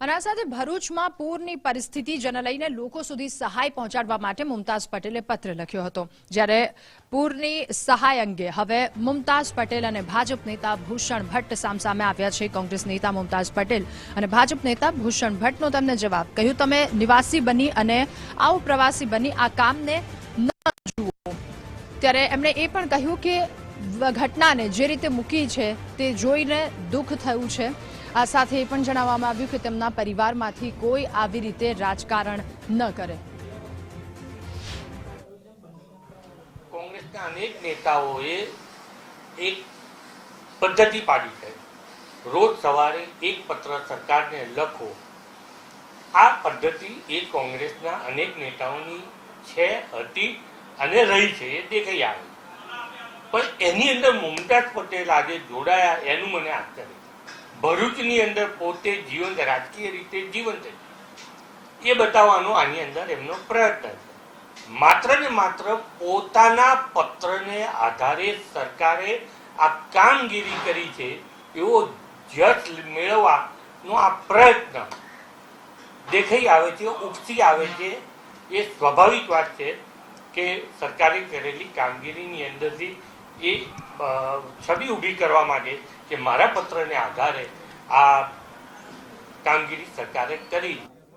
અને સાથે ભરૂચમાં પૂરની પરિસ્થિતિ જેને લઈને લોકો સુધી સહાય પહોંચાડવા માટે મુમતાઝ પટેલે પત્ર લખ્યો હતો. જ્યારે પૂરની સહાય અંગે હવે મુમતાઝ પટેલ અને ભાજપ નેતા ભૂષણ ભટ્ટ સામસામે આવ્યા છે. કોંગ્રેસ નેતા મુમતાઝ પટેલ અને ભાજપ નેતા ભૂષણ ભટ્ટનો તેમને જવાબ. કહ્યું, તમે નિવાસી બની અને આવું પ્રવાસી બની, આ કામને ન જુઓ. ત્યારે એમણે એ પણ કહ્યું કે ઘટનાને જે રીતે મૂકી છે, તે જોઈને દુઃખ થયું છે. આ સાથે એ પણ જણાવવામાં આવ્યું કે તેમના પરિવારમાંથી કોઈ આવી રીતે રાજકારણ ન કરે. કોંગ્રેસના અનેક નેતાઓએ એક પદ્ધતિ પાડી છે. રોજ સવારે એક પત્ર સરકારને લખો, આ પદ્ધતિ એ કોંગ્રેસના અનેક નેતાઓની છે, હતી અને રહી છે, એ દેખાઈ આવે. પણ એની અંદર મુમતાઝ પટેલ આજે જોડાયા, એનું મને આશ્ચર્ય. ભરૂચની અંદર પોતે જીવંત, રાજકીય રીતે જીવંત છે એ બતાવવાનો આની અંદર એમનો પ્રયત્ન છે. માત્ર ને માત્ર પોતાના પત્રને આધારે સરકારે આ કામગીરી કરી છે, એવો જસ મેળવવાનો આ પ્રયત્ન દેખાઈ આવે છે, ઉપસી આવે છે. એ સ્વાભાવિક વાત છે કે સરકારે કરેલી કામગીરીની અંદરથી એ છબી ઊભી કરવા માંગે કે મારા પત્રને આધારે આ કામગીરી સરકારે કરી.